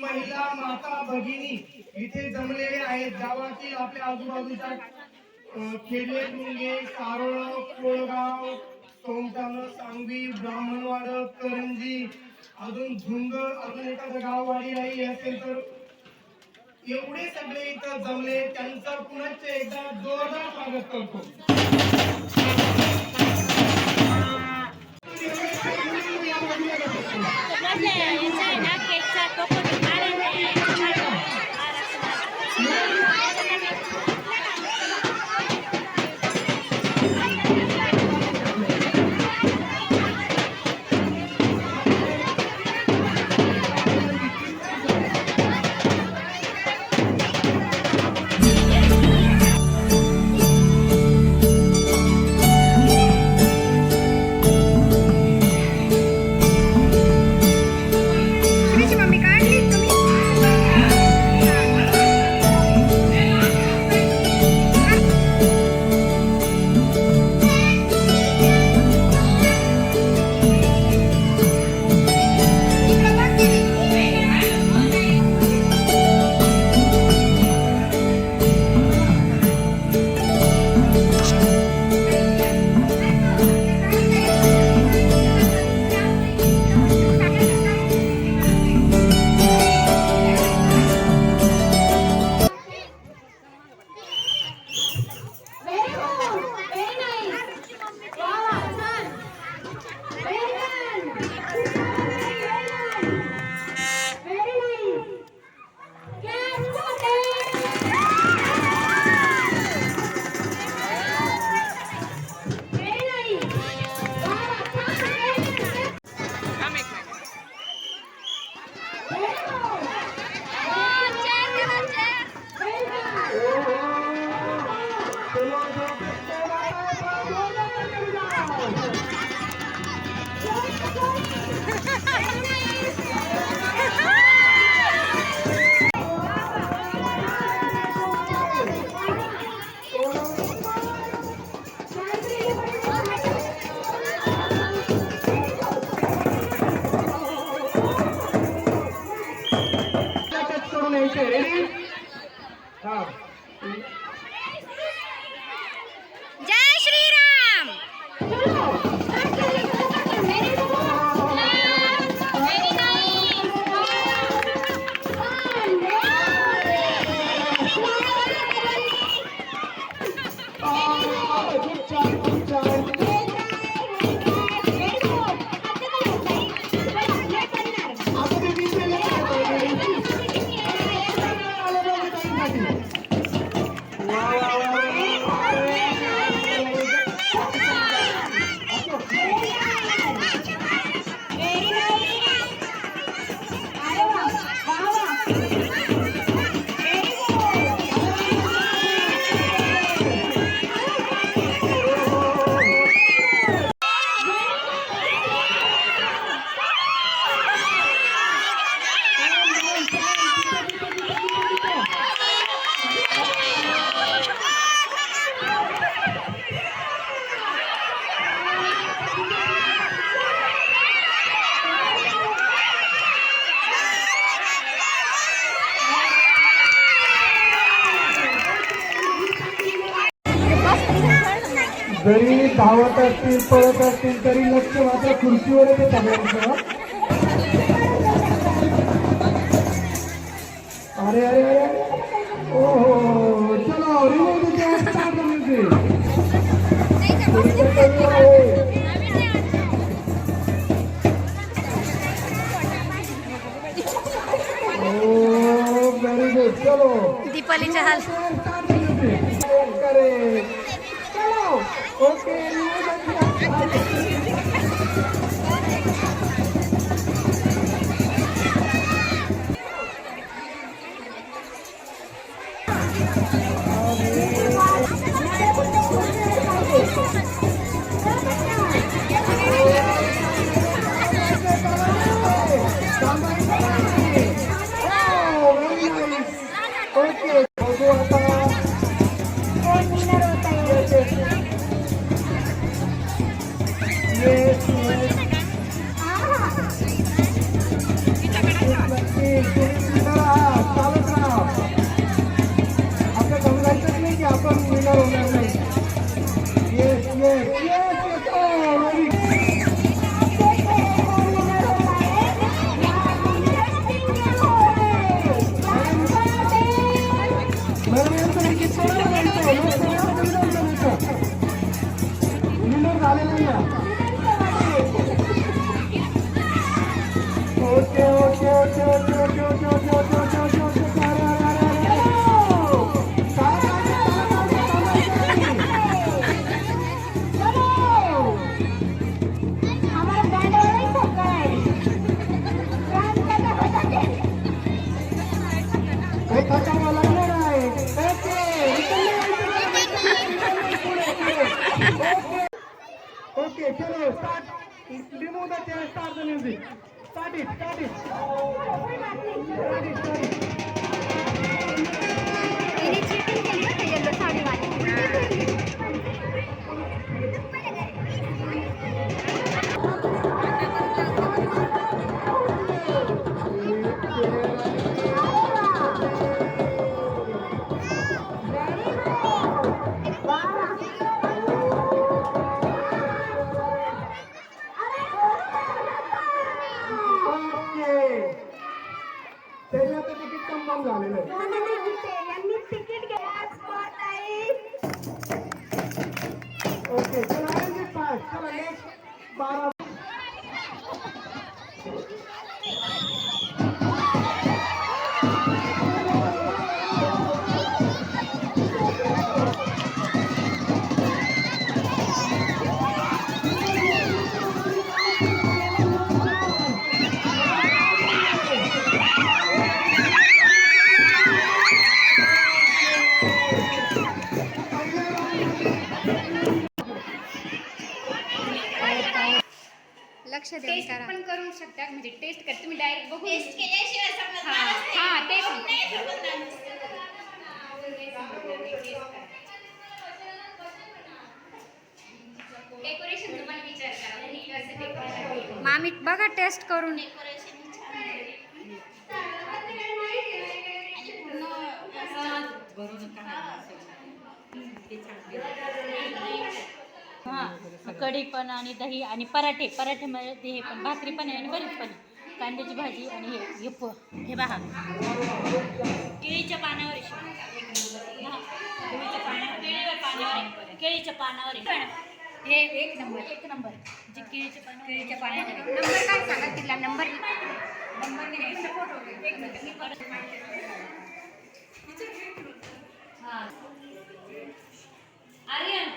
महिला माता भगिनी इथे जमलेले आहेत गावातील आपल्या आजूबाजूच्या खेडले खेडे डुंगे सारोळ कोळगाव सोमटाण सांगवी ब्राह्मणवाड करंजी अजून झुंग अजून एखादं गाववाडी नाही असेल तर एवढे सगळे इथं जमले त्यांचं पुनश्च एकदा जोरदार स्वागत करतो Yeah. हा जय श्रीराम! Magno. असतील पळत असतील तरी लक्ष मात्र खुर्चीवर येते सगळ्यांचं. अरे अरे अरे ओ हो चलो रिमोट ओ व्हेरी गुड चलो. दीपालीच्या हाल. नेक्स्ट बारा लक्ष देऊन टेस्ट करा. पण करू शकता म्हणजे टेस्ट कर. तुम्ही डायरेक्ट बघू टेस्ट केल्याशिवाय समजणार हा नसते. हा तेच खाऊन नाही समजणार नसते. डेकोरेशन तुम्हाला विचार करा. म्हणजे कसं डेकोरेशन मामी बघा टेस्ट करून. डेकोरेशन छान आहे. आणि पूर्ण हां. कढी पण आणि दही आणि पराठे. पराठ्यामध्ये हे पण भाकरी पण आहे आणि बरीच पण कांद्याची भाजी आणि हे हे प हे पहा. केळीच्या पानावर केळीच्या पानावर. केळीच्या पानावर केळीच्या पानावर हे एक नंबर एक नंबर. जे केळीच्या पानावर केळीच्या पानावर नंबर काय सांगा तिला? नंबर नंबर हां. आर्यन.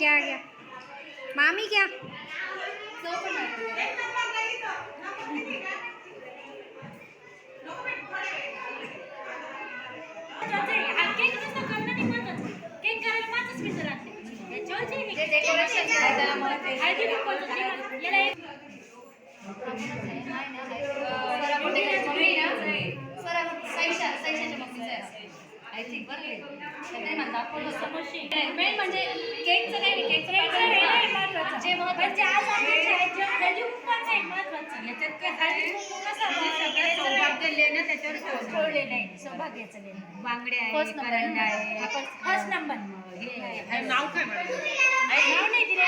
घ्या घ्या मामी घ्या केक नुसतं करणं नाही महत्वाचं. केक करायला पाचच मिनिटं लागते. याच्यावर जे हे- डेकोरेशन त्याला महत्त्व आहे. मेन म्हणजे केकचं काही नाही केकचं केकचं नाही महत्वाचं. जे महत्वाचं म्हणजे आज हळदी कुंकवाचं आहे महत्वाचं. याच्यात काय हळदी कुंकू कसं आपलं सौभाग्य लेणं त्याच्यावर ठेवलेलं आहे. सौभाग्याचं लेणं. बांगड्या आहे, First number करंडा आहे. आहे. फर्स्ट नंबर नाव काय नाव नाही दिलं.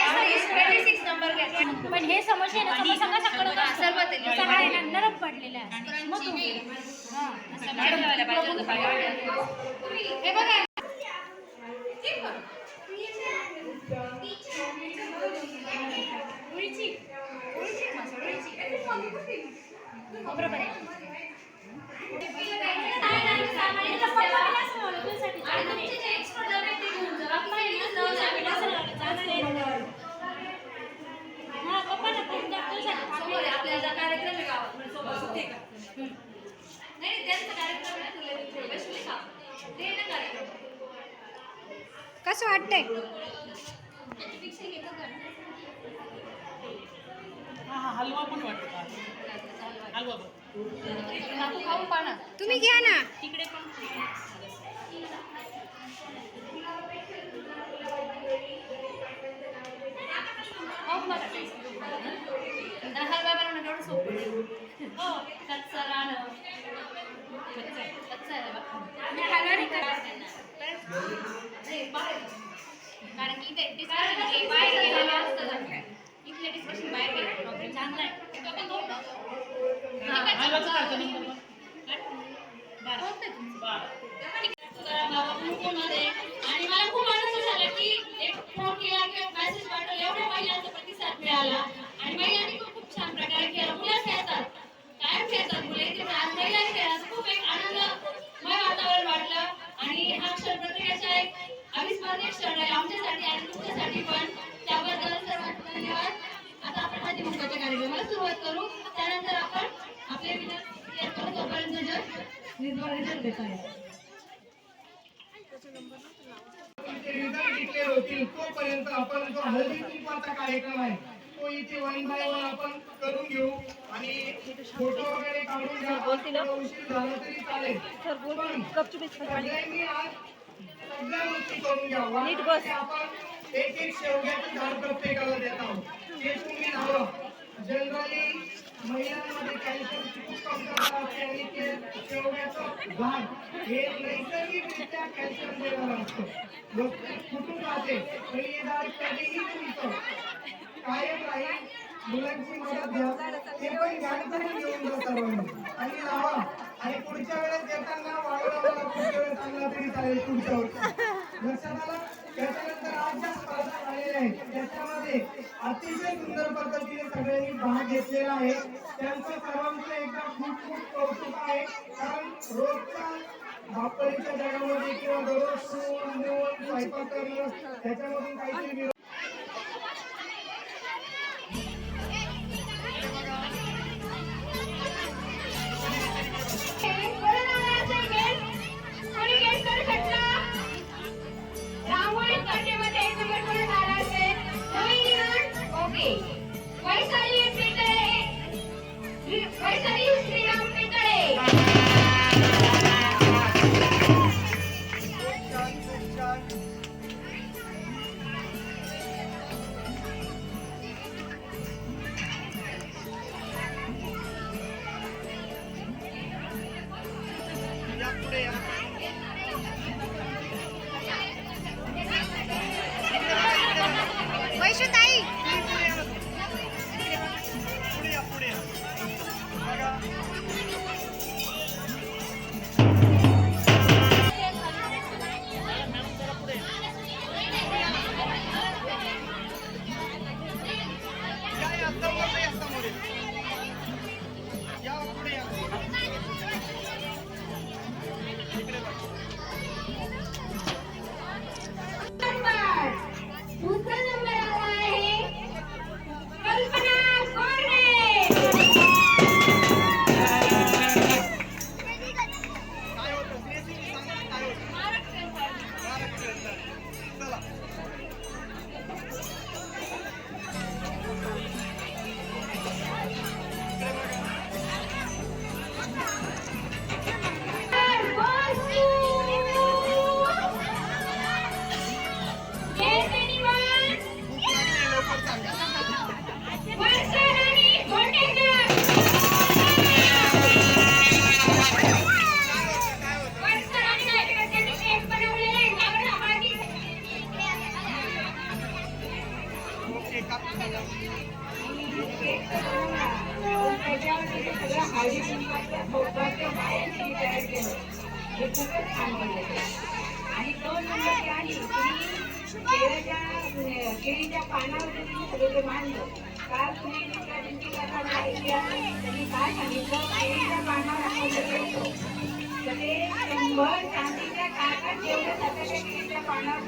26 नंबर घ्यायचा पण हे समोसे ना समोसा कसा कडक असतो? सर्व तेल. सगळा आहे ना नरम पडलेला आहे. मग. हां. असं हे बघा उडीची. उडीची मसाला, उडीची. हो, बरोबर आहे. याचा पप्पा मला असं म्हणलं, तुझ्यासाठी चालणार आहे. पप्पा आहे ना, तुझ्यासाठी असं लागलं, चालणार आहे. गावात म्हणजे सोबत होते का हम्म. नाही नाही, त्यांचा कार्यक्रम आहे ना तुला तिथे वैशाली का ते ना कार्यक्रम कसं वाटतंय हा हा हलवा पण वाटतं हलवा तुम्ही घ्या ना तिकडे पण रुपये बनवणं तेवढं सोपं. हो कच्चा राहणं कच्चा. कच्चा. मी हलवा नाही. कारण की इथे discussion हे बाहेर गेलेलं असतं ना. इथले डिस्कशन बाहेर गेले नोकरी चांगलं आहे तो पण दोन ना. हलवाचं काय नंबर बरं. कोणतं आहे तुमचं? बारा मध्ये आणि मला खूप आनंद झाला की एक फोन केला किंवा मेसेज पाठवला एवढ्या महिलांचा प्रतिसाद मिळाला आणि महिलांनी खूप खूप छान प्रकारे केला मुलं खेळतात कायम खेळतात मुले इथे पण आज महिला खेळायचं खूप एक आनंदमय वातावरण वाटलं आणि हा क्षण प्रत्येकाचा एक अविस्मरणीय क्षण आहे आमच्यासाठी आणि तुमच्यासाठी पण त्याबद्दल सर्वांचे धन्यवाद आता आपण हळदी कार्यक्रमाला सुरुवात करू. त्यानंतर आपण आपले विनंती तोपर्यंत देत आहे तुमचे रिझल्ट डिक्लेअर होतील तोपर्यंत आपण जो हळदी कुंकवाचा कार्यक्रम आहे तो इथे वन बाय वन आपण करून घेऊ आणि फोटो वगैरे काढून घ्या. थोडा उशीर झाला तरी चालेल. पण सगळ्यांनी. आज सगळ्या गोष्टी करून घ्या. वाटतं आपण एक एक शेवग्याचं झाड प्रत्येकाला देत आहोत ते तुम्ही लावा जनरली महिलांमध्ये कॅल्शियमची खूप कमतरता असते हे नैसर्गिकरित्या कॅल्शियम कुठून राहते हे झाड कधीही कायम राहील मुलांची मदत घ्या. ते पण गाडीतून घेऊन जा आणि आणि पुढच्या वेळेस येताना वाढवला पुढच्या वेळेस तरी चालेल पुढच्या वर्षी लक्षात आलं? त्याच्यानंतर आज ज्या स्पर्धा झालेल्या आहेत त्याच्यामध्ये अतिशय सुंदर पद्धतीने भाग घेतलेला आहे. त्यांचं सर्वांचं एकदा खूप खूप कौतुक आहे. कारण रोजच्या धापळीच्या जगामध्ये किंवा दररोज शिवून देऊन स्वयंपाक करणं त्याच्यामधून काहीतरी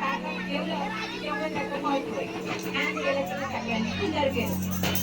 काकात ठेवलं तेवढं त्याचं महत्त्व आहे छान केलं तुम्ही सगळ्यांनी सुंदर केलं